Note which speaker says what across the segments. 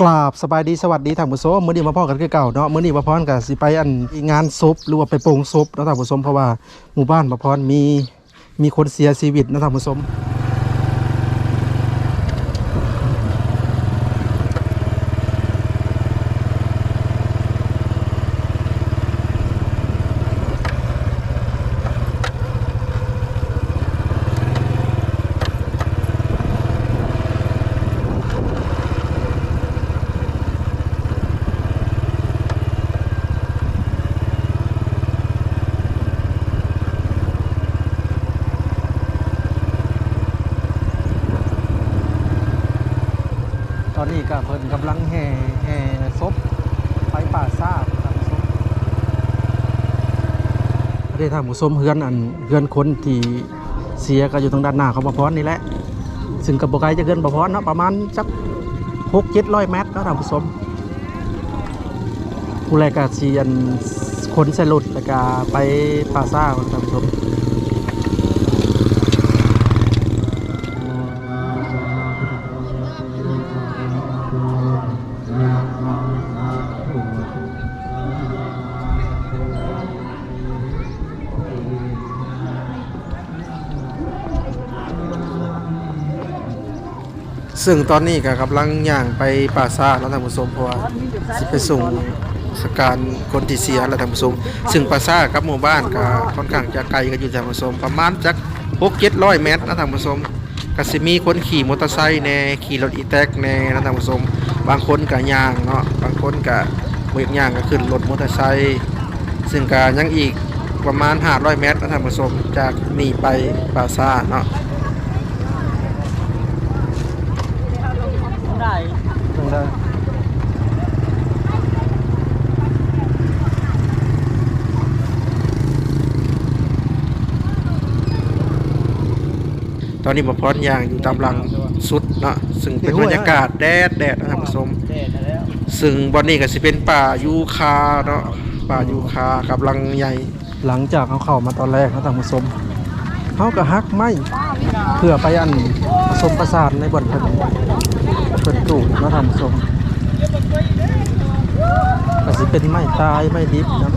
Speaker 1: กราบสบายดีสวัสดีท่านผู้ชมมื้อนี้มาพ่อกันคือเก่าเนาะมื้อนี้มาพรกับสิไปอันงานศพหรือว่าไปโปรงศพเนาะท่านผู้ชมเพราะว่าหมู่บ้านมาพรมีมีคนเสียชีวิตเนาะท่านผู้ชม อนนี้ก็เพิ่นกำลังแห่แห่ศพไปป่าซ่าท่านผู้ชมได้ท่านผู้มเฮือนอันเฮือนคนที่เสียก็อยู่ทางด้านหน้าของประพรนี่แหละ ซึ่งกับบ่ไกลจะเกินประพรเนาะประมาณสักหกเจ็ดร้อยเมตรเนาะท่านผู้ชมผู้แรกก็สีอันคนใส่รถแล้วก็ไปป่าซ่าท่าน ซึ่งตอนนี้ก็กำลังย่างไปป่าซ่าแล้วท่านผู้ชมเพราะว่าสิไปส่งสการคนที่เสียแล้วท่านผู้ชมซึ่งป่าซ่ากับหมู่บ้านก็ค่อนข้างจะไกลกันอยู่ท่านผู้ชมประมาณจัก6 700เมตรนะท่านผู้ชมก็สิมีคนขี่มอเตอร์ไซค์แน่ขี่รถอีแท็กแน่นะท่านผู้ชมบางคนก็ย่างเนาะบางคนก็เวกย่างก็ขึ้นรถมอเตอร์ไซค์ซึ่งก็ยังอีกประมาณ500เมตรนะท่านผู้ชมจากนี่ไปป่าซ่าเนาะ
Speaker 2: ได้
Speaker 1: ตอนนี้มาพร้อนยางอยู่ตามหลังสุดเนาะซึ่งเป็นบรรยากาศแดดแดดนะท่านผู้ชม
Speaker 2: แด่แล้ว
Speaker 1: ซึ่งบอนนี้ก็สิเป็นป่ายูคาเนาะป่ายูคากับลังใหญ่หลังจากเขาเข้ามาตอนแรกนะท่านผู้ชมเขาก็ฮักไม้เพื่อไปอันผสมประสานในบ่อนเพิ่น เป็นตูดนะท่านผู้ชมก็สิเป็นไม้ตายไม้ดิบนะ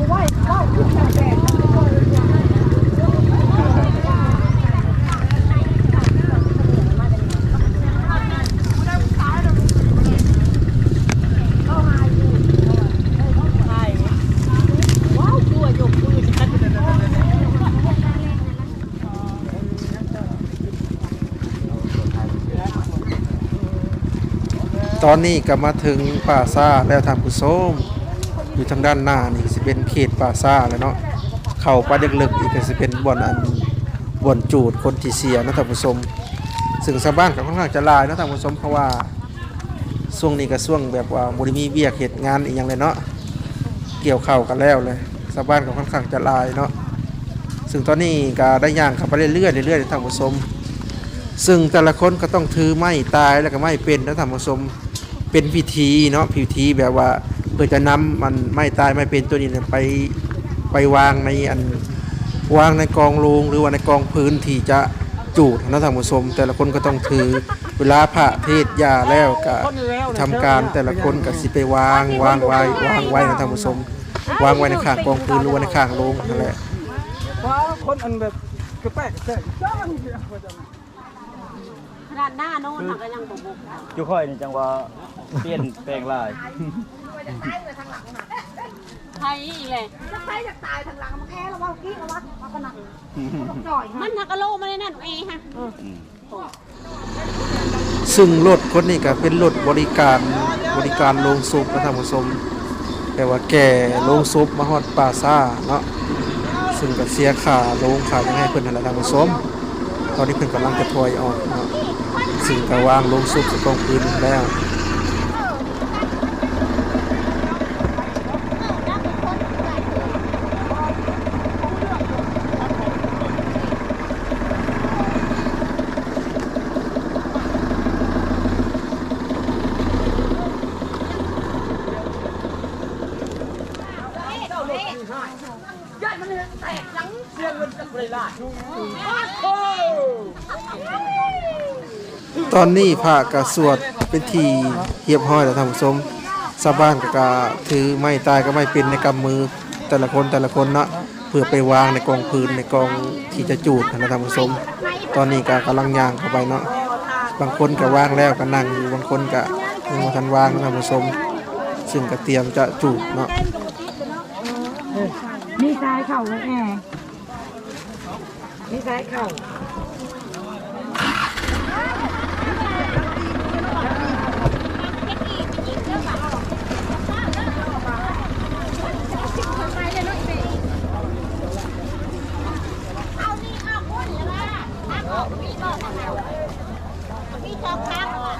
Speaker 2: ใช่ว้าวตัวยกมือชัด
Speaker 1: ตอนนี้ก็มาถึงป่าซ่าแล้วท่านผู้ชมอยู่ทางด้านหน้านี่สิเป็นเขตป่าซ่าแล้วเนาะเข้าไปลึกๆอีกก็สิเป็นบ่อนอันบ่อนจูดคนที่เสียนะท่านผู้ชมซึ่งชาวบ้านก็ค่อนข้างจะลายนะท่านผู้ชมเพราะว่าช่วงนี้ก็ช่วงแบบว่าบ่ได้มีเวียกเหตุงานอีกอย่างเลยเนาะเกี่ยวเข้ากันแล้วเลยชาวบ้านก็ค่อนข้างจะลายเนาะซึ่งตอนนี้ก็ได้ย่างเข้าไปเรื่อยๆเรื่อยๆท่านผู้ชมซึ่งแต่ละคนก็ต้องถือไม้ตายแล้วก็ไม้เป็นนะท่านผู้ชม เป็นพิธีเนาะพิธีแบบว่าเพื่อจะนำมันไม่ตายไม่เป็นตัวนี้นไปไปวางในอันวางในกองโลงหรือว่าในกองพื้นที่จะจูดนะท่านผู้ชมแต่ละคนก็ต้องถือเวลาพระเทศยาแล้วก็ทำการแต่ละคนก็สิไปวางวางไว้วางไว้นะท่านผู้ชมวางไว้ในข้างกองพื้นหรือว่าในข้างโลงนั่นแหละ
Speaker 3: คนอันแบบกระแปะกระแปะจ้าเดียว
Speaker 2: ขนาดหน้าโน่นน่ะก็ยังบุกบุก
Speaker 3: จุค่อยนี่จังว่าเปลี่ยนแปลงลาย
Speaker 2: ไทยอีกเลย
Speaker 4: จะไปจะตายทางหลังมันแค่แล้วว่ากี้แล้วว่ามันก็หนักจ่อย
Speaker 2: มันทักกะโลมาเลยนั่นเองฮะ
Speaker 1: ซึ่งรถคนนี้ก็เป็นรถบริการบริการโรงศพนะท่านผู้ชมแปลว่าแก่โรงศพมาฮอดป่าซ่าเนาะซึ่งก็เสียค่าโรงค่ายังให้เพิ่นนั่นแหละท่านผู้ชม ตอนนี้เพิ่นกำลังจะถอยออกเนาะซึ่งก็วางโรงศพกับกองปืนแล้วเย
Speaker 4: อดมันเลยแตกหลัง
Speaker 3: เสียเงินจากไรล่ะ
Speaker 1: ตอนนี้พระก็สวดเป็นทีเรียบร้อยแล้วท่านผู้ชมชาวบ้านก็กถือไม้ตายก็ไม่เป็นในกำมือแต่ละคนแต่ละคนเนาะเพื่อไปวางในกองพื้นในกองที่จะจูดนะท่านผู้ชมตอนนี้ก็กำลังย่างเข้าไปเนาะบางคนก็วางแล้วก็นั่งอยู่บางคนก็ยังบ่ทันวางนะท่านผู้ชมซึ่งก็เตรียมจะจูดเนาะ
Speaker 4: มีสายเข่าแล้วแม่มีสายเข่า
Speaker 5: นี่เอาคนเลยนะถ้าออกพี่บอก เอาพี่จองทางอะ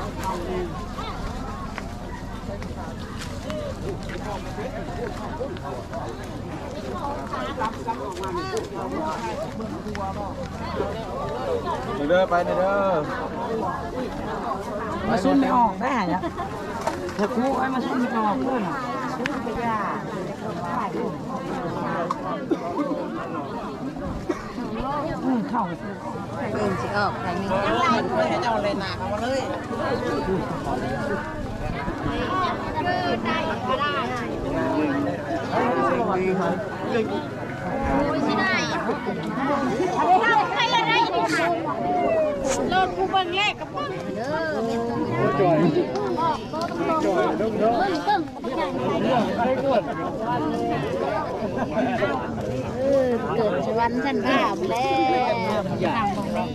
Speaker 3: เด้อไปเด้อ
Speaker 4: มาซุ่มไม่ออกได้ฮะเธอคู่ไอ้มาซุ่มไม่ออกเพื่อนซุ่มไปยา เข่า
Speaker 2: เบิ่งสิออกใครมี
Speaker 5: ใครอะไรนี่ค่ะโลดกูเบิ่งแรกกับมึงเด้อเม็ดตรงนี้จอยจอยเบิ่งเบิ่งเออ เกิดชวันท่านข้าไปแล้วทางตรงนี้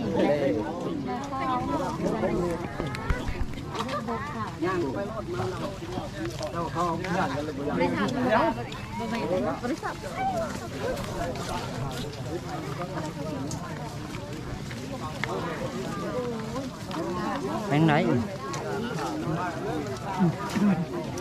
Speaker 2: แบงไหน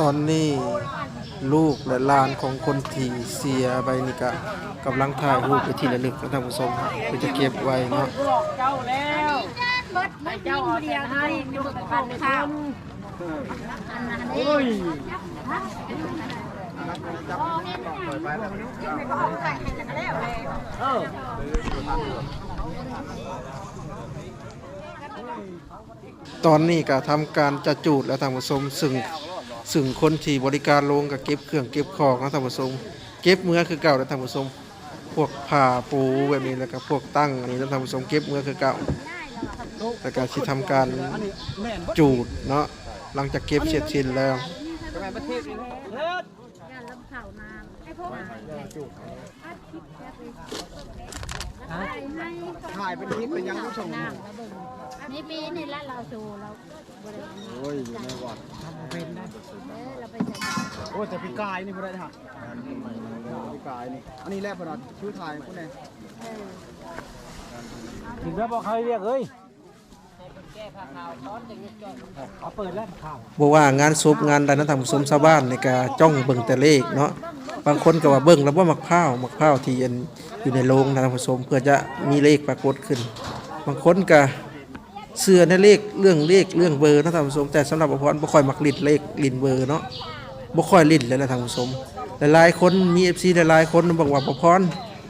Speaker 3: ต
Speaker 1: อนนี้ ลูกและหลานของคนที่เสียไปนี่ก็กำลังถ่ายรูปไปที่ระลึกนะท่านผู้ชมเพื่อจะเก็บไว้เนาะ
Speaker 2: เจ้าแล้ว
Speaker 5: เบิดไม่เจ้าเดียวให้อยู่กับข้าวอันนั้นเอง
Speaker 1: ตอนนี้ก็ทำการจะจูดแล้วท่านผู้ชมซึ่ง ซึ่งคนที่บริการโรงก็เก็บเครื่องเก็บของนะท่านผู้ชมเก็บเมื่อคือเก่าแล้วท่านผู้ชมพวกผ้าปูแบบนี้แล้วก็พวกตั้งอันนี้แล้วท่านผู้ชมเก็บเมื่อคือเก่าแล้วก็สิทำการจูดเนาะหลังจากเก็บเสร็จสิ้นแล้ว
Speaker 3: ถ่ายเป็นคลิปเป็นยังผู้ช
Speaker 5: นี่ปีนี่ละเราสูเราบริ
Speaker 3: โอ้ยอยู่ในวัด
Speaker 5: เป็นนะเออเราไปจัด
Speaker 3: โอ้จะพิกายนี่บ่ได้ฮะพิกายนี่อันนี้แรกพอดชื่อถ่ายคุณแน่
Speaker 2: ถึงแล้วบอกใครเรียกเอ้ยเขาเปิดแล้วข่าว
Speaker 1: บ่ว่างานศพงานใดนะท่านผู้ชมชาวบ้านในี่ก็จ้องเบิ่งแต่เลขเนาะบางคนก็ว่าเบิ่งแล้วว่ามักพร้าวมักพร้าวที่อันอยู่ในโรงนะท่านผู้ชมเพื่อจะมีเลขปรากฏขึ้น บางคนก็ เชื่อในเลขเรื่องเลขเรื่องเบอร์นะท่านผู้ชมแต่สำหรับอภรบ่ค่อยมักลิ้นเลขลินเบอร์เนาะบ่ค่อยลิ้นเลยนะท่านผู้ชมหลายๆคนมี FC หลายๆคนบอกว่าบ่พร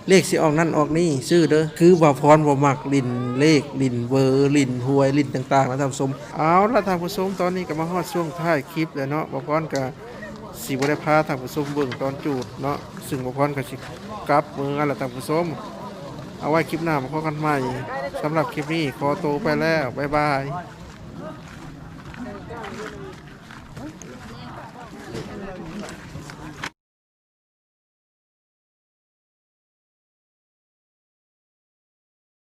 Speaker 1: เลขสิออกนั่นออกนี่ชื่อเด้อคือบ่พรบ่มักลินเลขลินเบอร์ลินหวยลินต่างๆนะท่านผู้ชมเอาละท่านผู้ชมตอนนี้ก็มาฮอดช่วงท้ายคลิปแล้วเนาะบ่พรก็สิบ่ได้พาท่านผู้ชมเบิ่งตอนจูดเนาะซึ่งบ่พรก็สิกลับเมืองละท่านผู้ชม เอาไว้คลิปหน้ามาพบกันใหม่สำหรับคลิปนี้ขอตัวไปแล้ว บ๊ายบาย